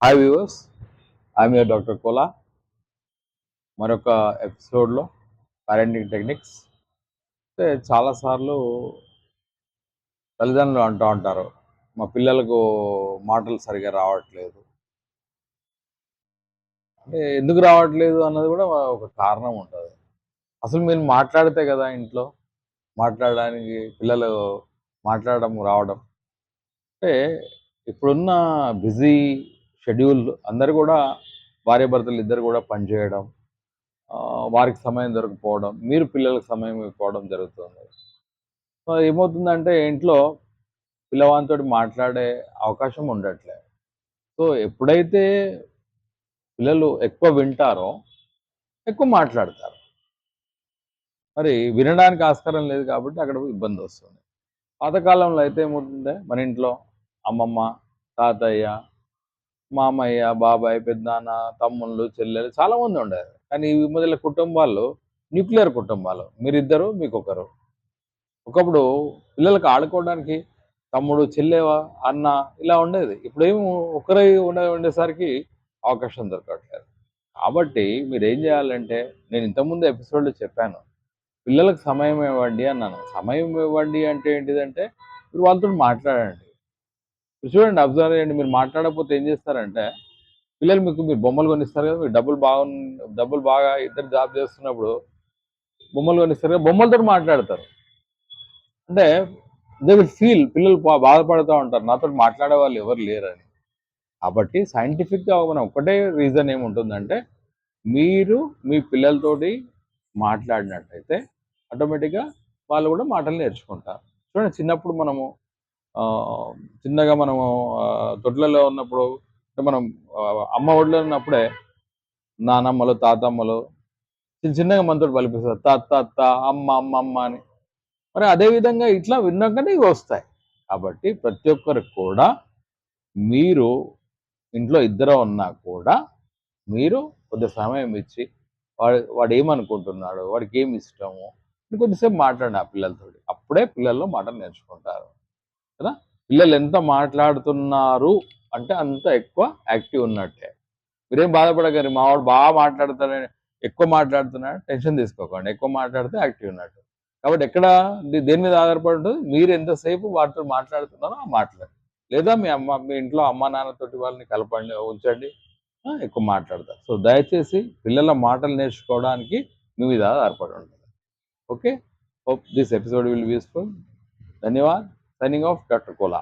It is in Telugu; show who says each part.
Speaker 1: Hi viewers I'm your doctor Kola మరొక ఎపిసోడ్లో పేరెంటింగ్ టెక్నిక్స్ అంటే చాలాసార్లు తల్లిదండ్రులు అంటూ ఉంటారు మా పిల్లలకు మాటలు సరిగా రావట్లేదు. అంటే ఎందుకు రావట్లేదు అన్నది కూడా ఒక కారణం ఉంటుంది. అసలు మీరు మాట్లాడితే కదా ఇంట్లో మాట్లాడడానికి పిల్లలు మాట్లాడడం రావడం. అంటే ఇప్పుడున్న బిజీ షెడ్యూల్ అందరు కూడా భార్య భర్తలు ఇద్దరు కూడా పనిచేయడం వారికి సమయం దొరకపోవడం మీరు పిల్లలకు సమయం ఇవ్వకపోవడం జరుగుతుంది. సో ఏమవుతుందంటే ఇంట్లో పిల్లవానితో మాట్లాడే అవకాశం ఉండట్లే. సో ఎప్పుడైతే పిల్లలు ఎక్కువ వింటారో ఎక్కువ మాట్లాడతారు. మరి వినడానికి ఆస్కారం లేదు కాబట్టి అక్కడ ఇబ్బంది వస్తుంది. పాతకాలంలో అయితే ఏమవుతుందే మన ఇంట్లో అమ్మమ్మ తాతయ్య మామయ్య బాబాయ్ పెద్దనాన్న తమ్ముళ్ళు చెల్లెలు చాలా మంది ఉండేది. కానీ ఈ మొదల కుటుంబాలు న్యూక్లియర్ కుటుంబాలు. మీరిద్దరు మీకొకరు. ఒకప్పుడు పిల్లలకు ఆడుకోవడానికి తమ్ముడు చెల్లెవా అన్న ఇలా ఉండేది. ఇప్పుడు ఒకరై ఉండే ఉండేసరికి అవకాశం దొరకట్లేదు. కాబట్టి మీరు ఏం చేయాలంటే నేను ఇంతకుముందు ఎపిసోడ్లో చెప్పాను. పిల్లలకు సమయం ఇవ్వండి అన్నాను. సమయం ఇవ్వండి అంటే ఏంటిదంటే మీరు వాళ్ళతో మాట్లాడండి. చూడండి అబ్జర్వ్ చేయండి మీరు మాట్లాడకపోతే ఏం చేస్తారంటే పిల్లలు మీకు మీరు బొమ్మలు కొనిస్తారు కదా మీకు డబ్బులు బాగా డబ్బులు బాగా ఇద్దరు జాబ్ చేస్తున్నప్పుడు బొమ్మలు కొనిస్తారు కదా బొమ్మలతో మాట్లాడతారు. అంటే దే విల్ ఫీల్ పిల్లలు బా- బాధపడుతూ ఉంటారు. నాతో మాట్లాడే వాళ్ళు ఎవరు లేరని. కాబట్టి సైంటిఫిక్గా మనం ఒకటే రీజన్ ఏముంటుందంటే మీరు మీ పిల్లలతోటి మాట్లాడినట్టయితే ఆటోమేటిక్గా వాళ్ళు కూడా మాటలు నేర్చుకుంటారు. చూడండి చిన్నప్పుడు మనము చిన్నగా మనము తొట్లలో ఉన్నప్పుడు మనం అమ్మ ఒడిలో ఉన్నప్పుడే నానమ్మలు తాతమ్మలు చిన్న చిన్నగా మనతో పలిపిస్తారు తా తా తా అమ్మ అమ్మ అమ్మ అని. మరి అదే విధంగా ఇట్లా విన్నాకనే ఇవి వస్తాయి. కాబట్టి ప్రతి ఒక్కరికి కూడా మీరు ఇంట్లో ఇద్దరు ఉన్నా కూడా మీరు కొద్ది సమయం ఇచ్చి వాడు వాడు ఏమనుకుంటున్నాడు వాడికి ఏమి ఇష్టము కొద్దిసేపు మాట్లాడండి ఆ పిల్లలతో అప్పుడే పిల్లల్లో మాట నేర్చుకుంటారు. కదా? పిల్లలు ఎంత మాట్లాడుతున్నారు అంటే అంత ఎక్కువ యాక్టివ్ ఉన్నట్టే. మీరేం బాధపడగారు మా వాడు బాగా మాట్లాడుతాడని ఎక్కువ మాట్లాడుతున్నాడు టెన్షన్ తీసుకోకండి ఎక్కువ మాట్లాడితే యాక్టివ్ ఉన్నట్టు. కాబట్టి ఎక్కడ దేని మీద ఆధారపడి ఉంటుంది మీరు ఎంతసేపు వాటితో మాట్లాడుతున్నారో ఆ మాట్లాడండి లేదా మీ అమ్మ మీ ఇంట్లో అమ్మ నాన్నతోటి వాళ్ళని కలపండి ఉంచండి ఎక్కువ మాట్లాడతారు. సో దయచేసి పిల్లల మాటలు నేర్చుకోవడానికి మీ మీద ఆధారపడి ఉంటుంది okay? Hope this episode will useful. ధన్యవాద్. Signing off doctor Kola